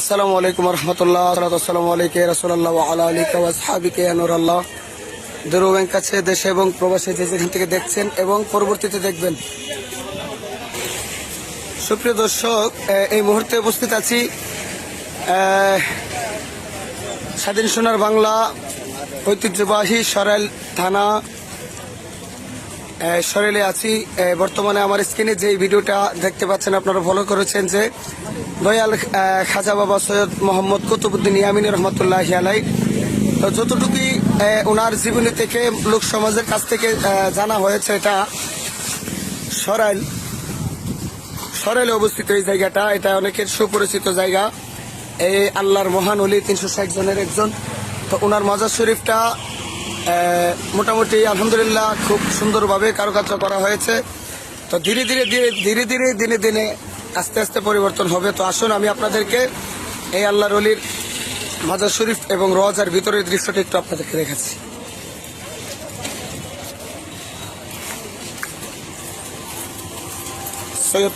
আসসালামু আলাইকুম রহমতুল্লাহ আসসালামু আলাইকুম রসুল্লাহ আলা আলিকা ওয়াসহাবিকে আল্লাহ দূর ব্যাংক কাছে দেশে এবং প্রবাসে যে যেখান থেকে দেখছেন এবং পরবর্তীতে দেখবেন। সুপ্রিয় দর্শক এই মুহূর্তে উপস্থিত আছি স্বাধীন সোনার বাংলা ঐতিহ্যবাহী সরাইল থানা সরেলে আছি। বর্তমানে আমার স্ক্রিনে যে ভিডিওটা দেখতে পাচ্ছেন আপনারা ফলো করেছেন যে দয়াল খাজা বাবা সৈয়দ মোহাম্মদ কুতুবুদ্দিন ইয়ামিনী রহমতুল্লাহ আলাই তো যতটুকুই ওনার জীবনী থেকে লোক সমাজের কাছ থেকে জানা হয়েছে এটা সরাইল। সরাইলে অবস্থিত এই জায়গাটা, এটা অনেকের সুপরিচিত জায়গা। এই আল্লাহর মহান অলি তিনশো ষাট জনের একজন। তো ওনার মাজার শরীফটা মোটামুটি আলহামদুলিল্লাহ খুব সুন্দরভাবে কারুকার্য করা হয়েছে। তো ধীরে ধীরে ধীরে ধীরে ধীরে, দিনে দিনে আস্তে আস্তে পরিবর্তন হবে। তো আসুন আমি আপনাদেরকে এই আল্লাহর রলির মাজার শরীফ এবং রজার ভিতরের দৃশ্যটি একটু আপনাদেরকে দেখাচ্ছি। সৈয়দ